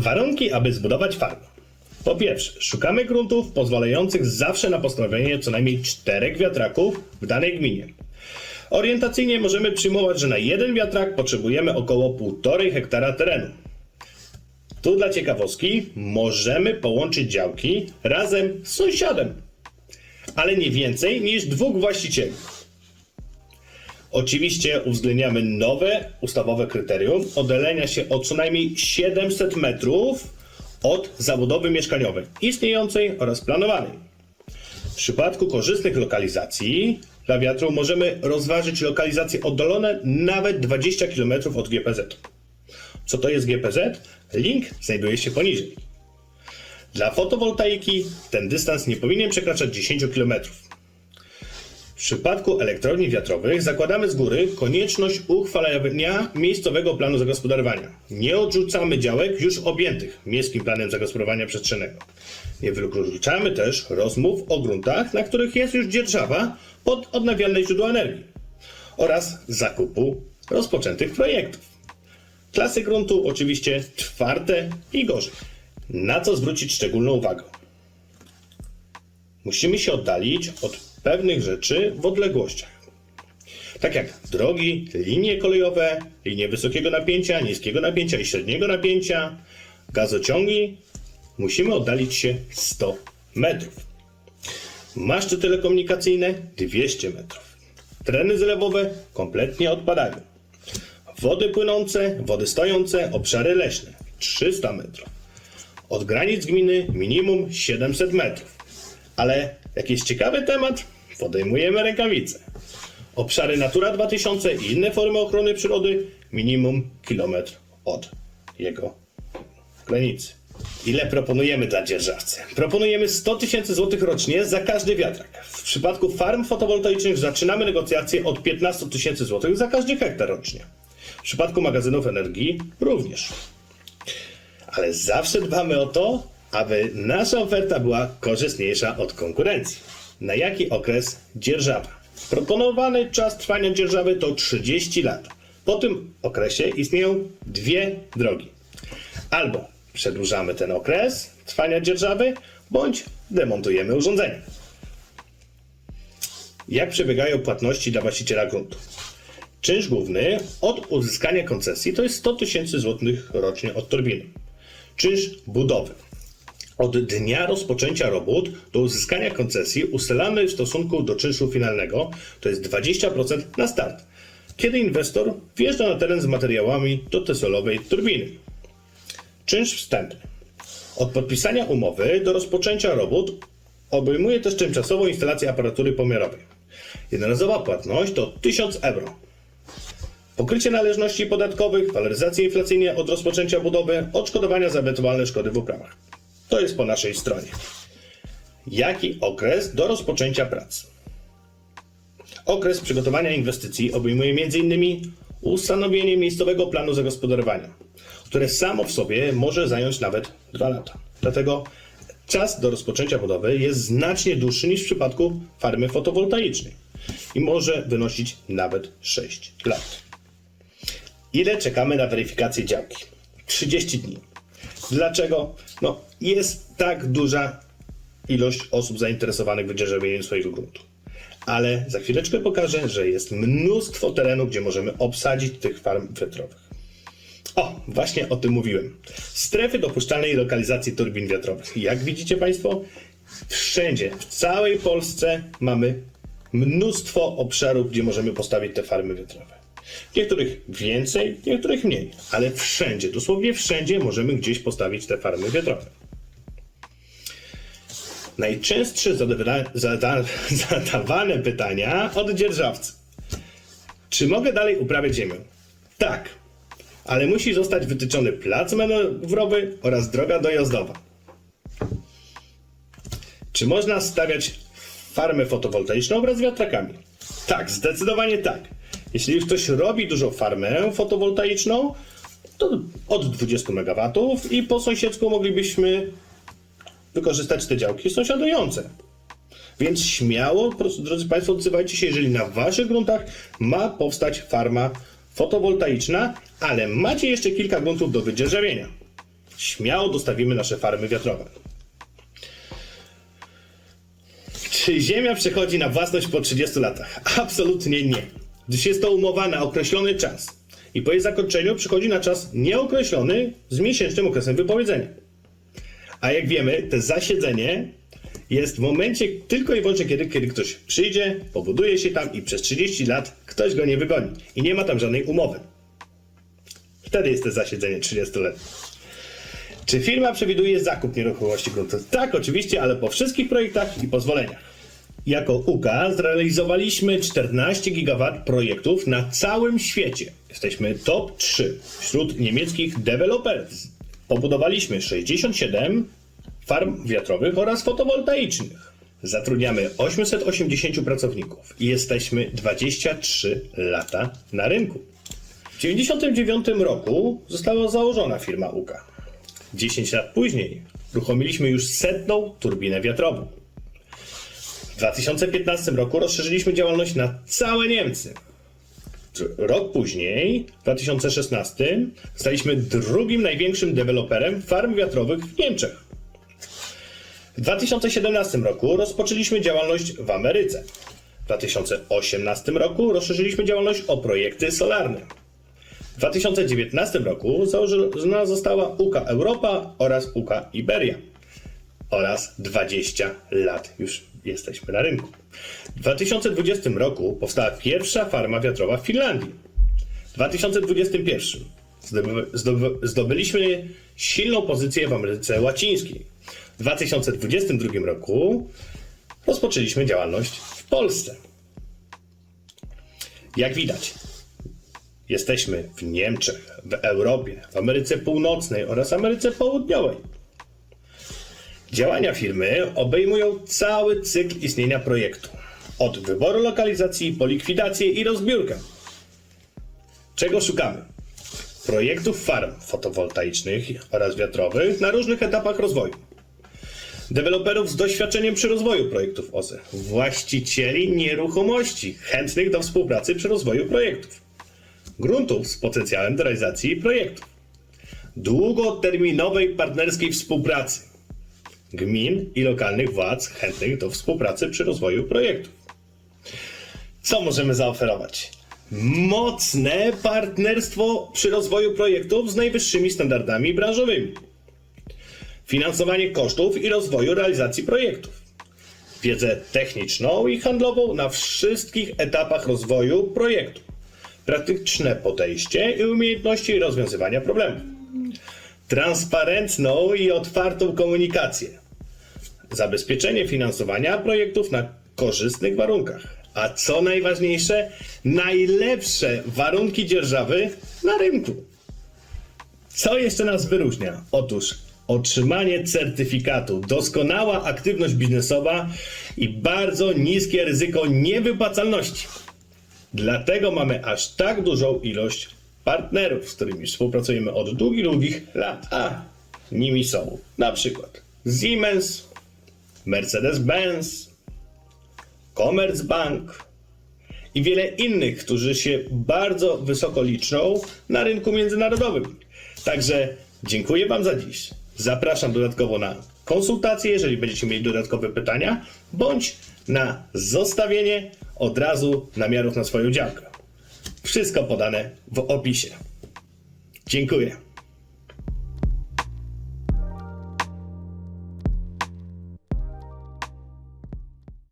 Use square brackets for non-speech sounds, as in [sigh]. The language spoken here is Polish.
Warunki, aby zbudować farmę. Po pierwsze, szukamy gruntów pozwalających zawsze na postawienie co najmniej czterech wiatraków w danej gminie. Orientacyjnie możemy przyjmować, że na jeden wiatrak potrzebujemy około 1,5 hektara terenu. Tu dla ciekawostki możemy połączyć działki razem z sąsiadem, ale nie więcej niż dwóch właścicieli. Oczywiście uwzględniamy nowe ustawowe kryterium oddalenia się o co najmniej 700 metrów od zabudowy mieszkaniowej istniejącej oraz planowanej. W przypadku korzystnych lokalizacji dla wiatru możemy rozważyć lokalizacje oddalone nawet 20 km od GPZ. Co to jest GPZ? Link znajduje się poniżej. Dla fotowoltaiki ten dystans nie powinien przekraczać 10 km. W przypadku elektrowni wiatrowych zakładamy z góry konieczność uchwalenia miejscowego planu zagospodarowania. Nie odrzucamy działek już objętych miejskim planem zagospodarowania przestrzennego. Nie wykluczamy też rozmów o gruntach, na których jest już dzierżawa pod odnawialne źródła energii oraz zakupu rozpoczętych projektów. Klasy gruntu oczywiście czwarte i gorzej. Na co zwrócić szczególną uwagę? Musimy się oddalić od pewnych rzeczy w odległościach. Tak jak drogi, linie kolejowe, linie wysokiego napięcia, niskiego napięcia i średniego napięcia, gazociągi, musimy oddalić się 100 metrów. Maszty telekomunikacyjne 200 metrów. Tereny zlewowe kompletnie odpadają. Wody płynące, wody stojące, obszary leśne 300 metrów. Od granic gminy minimum 700 metrów. Ale jakiś ciekawy temat, podejmujemy rękawice. Obszary Natura 2000 i inne formy ochrony przyrody minimum kilometr od jego granicy. Ile proponujemy dla dzierżawcy? Proponujemy 100 tysięcy złotych rocznie za każdy wiatrak. W przypadku farm fotowoltaicznych zaczynamy negocjacje od 15 tysięcy złotych za każdy hektar rocznie. W przypadku magazynów energii również. Ale zawsze dbamy o to, aby nasza oferta była korzystniejsza od konkurencji. Na jaki okres dzierżawa? Proponowany czas trwania dzierżawy to 30 lat. Po tym okresie istnieją dwie drogi. Albo przedłużamy ten okres trwania dzierżawy, bądź demontujemy urządzenie. Jak przebiegają płatności dla właściciela gruntu? Czynsz główny od uzyskania koncesji to jest 100 tysięcy złotych rocznie od turbiny. Czynsz budowy. Od dnia rozpoczęcia robót do uzyskania koncesji ustalany w stosunku do czynszu finalnego to jest 20% na start, kiedy inwestor wjeżdża na teren z materiałami do tesolowej turbiny. Czynsz wstępny. Od podpisania umowy do rozpoczęcia robót obejmuje też tymczasową instalację aparatury pomiarowej. Jednorazowa płatność to 1000 euro. Pokrycie należności podatkowych, waloryzacje inflacyjne od rozpoczęcia budowy, odszkodowania za ewentualne szkody w uprawach. To jest po naszej stronie. Jaki okres do rozpoczęcia prac? Okres przygotowania inwestycji obejmuje m.in. ustanowienie miejscowego planu zagospodarowania, które samo w sobie może zająć nawet 2 lata. Dlatego czas do rozpoczęcia budowy jest znacznie dłuższy niż w przypadku farmy fotowoltaicznej i może wynosić nawet 6 lat. Ile czekamy na weryfikację działki? 30 dni. Dlaczego? No, jest tak duża ilość osób zainteresowanych wydzierżawieniem swojego gruntu. Ale za chwileczkę pokażę, że jest mnóstwo terenów, gdzie możemy obsadzić tych farm wiatrowych. O, właśnie o tym mówiłem. Strefy dopuszczalnej lokalizacji turbin wiatrowych. Jak widzicie Państwo, wszędzie, w całej Polsce mamy mnóstwo obszarów, gdzie możemy postawić te farmy wiatrowe. Niektórych więcej, niektórych mniej, ale wszędzie, dosłownie wszędzie możemy gdzieś postawić te farmy wiatrowe. Najczęstsze zadawane, zada, [laughs] zadawane pytania od dzierżawcy. Czy mogę dalej uprawiać ziemię? Tak, ale musi zostać wytyczony plac manewrowy oraz droga dojazdowa. Czy można stawiać farmę fotowoltaiczną wraz z wiatrakami? Tak, zdecydowanie tak. Jeśli już ktoś robi dużą farmę fotowoltaiczną, to od 20 MW i po sąsiedzku moglibyśmy wykorzystać te działki sąsiadujące. Więc śmiało, drodzy Państwo, odzywajcie się, jeżeli na Waszych gruntach ma powstać farma fotowoltaiczna, ale macie jeszcze kilka gruntów do wydzierżawienia. śmiało dostawimy nasze farmy wiatrowe. Czy Ziemia przechodzi na własność po 30 latach? Absolutnie nie. Gdyż jest to umowa na określony czas. I po jej zakończeniu przychodzi na czas nieokreślony z miesięcznym okresem wypowiedzenia. A jak wiemy, to zasiedzenie jest w momencie tylko i wyłącznie kiedy, kiedy ktoś przyjdzie, pobuduje się tam i przez 30 lat ktoś go nie wygoni. I nie ma tam żadnej umowy. Wtedy jest to zasiedzenie 30 lat. Czy firma przewiduje zakup nieruchomości gruntowych? Tak, oczywiście, ale po wszystkich projektach i pozwoleniach. Jako UKA zrealizowaliśmy 14 GW projektów na całym świecie. Jesteśmy top 3 wśród niemieckich deweloperów. Pobudowaliśmy 67 farm wiatrowych oraz fotowoltaicznych. Zatrudniamy 880 pracowników i jesteśmy 23 lata na rynku. W 1999 roku została założona firma UKA. 10 lat później uruchomiliśmy już setną turbinę wiatrową. W 2015 roku rozszerzyliśmy działalność na całe Niemcy. Rok później, w 2016, staliśmy drugim największym deweloperem farm wiatrowych w Niemczech. W 2017 roku rozpoczęliśmy działalność w Ameryce. W 2018 roku rozszerzyliśmy działalność o projekty solarne. W 2019 roku założona została UKA Europa oraz UKA Iberia. Oraz 20 lat już jesteśmy na rynku. W 2020 roku powstała pierwsza farma wiatrowa w Finlandii. W 2021 zdoby- zdoby- zdobyliśmy silną pozycję w Ameryce Łacińskiej. W 2022 roku rozpoczęliśmy działalność w Polsce. Jak widać, Jesteśmy w Niemczech, w Europie, w Ameryce Północnej oraz Ameryce Południowej. Działania firmy obejmują cały cykl istnienia projektu. Od wyboru lokalizacji po likwidację i rozbiórkę. Czego szukamy? Projektów farm fotowoltaicznych oraz wiatrowych na różnych etapach rozwoju. Deweloperów z doświadczeniem przy rozwoju projektów OZE. Właścicieli nieruchomości chętnych do współpracy przy rozwoju projektów gruntów z potencjałem do realizacji projektów, długoterminowej partnerskiej współpracy gmin i lokalnych władz chętnych do współpracy przy rozwoju projektów. Co możemy zaoferować? Mocne partnerstwo przy rozwoju projektów z najwyższymi standardami branżowymi. Finansowanie kosztów i rozwoju realizacji projektów. Wiedzę techniczną i handlową na wszystkich etapach rozwoju projektu praktyczne podejście i umiejętności rozwiązywania problemów. Transparentną i otwartą komunikację. Zabezpieczenie finansowania projektów na korzystnych warunkach. A co najważniejsze, najlepsze warunki dzierżawy na rynku. Co jeszcze nas wyróżnia? Otóż otrzymanie certyfikatu, doskonała aktywność biznesowa i bardzo niskie ryzyko niewypłacalności. Dlatego mamy aż tak dużą ilość partnerów, z którymi współpracujemy od długich, długich lat. A nimi są na przykład Siemens, Mercedes-Benz, Commerzbank i wiele innych, którzy się bardzo wysoko liczą na rynku międzynarodowym. Także dziękuję Wam za dziś. Zapraszam dodatkowo na konsultacje, jeżeli będziecie mieli dodatkowe pytania, bądź na zostawienie od razu namiarów na swoją działkę. Wszystko podane w opisie. Dziękuję.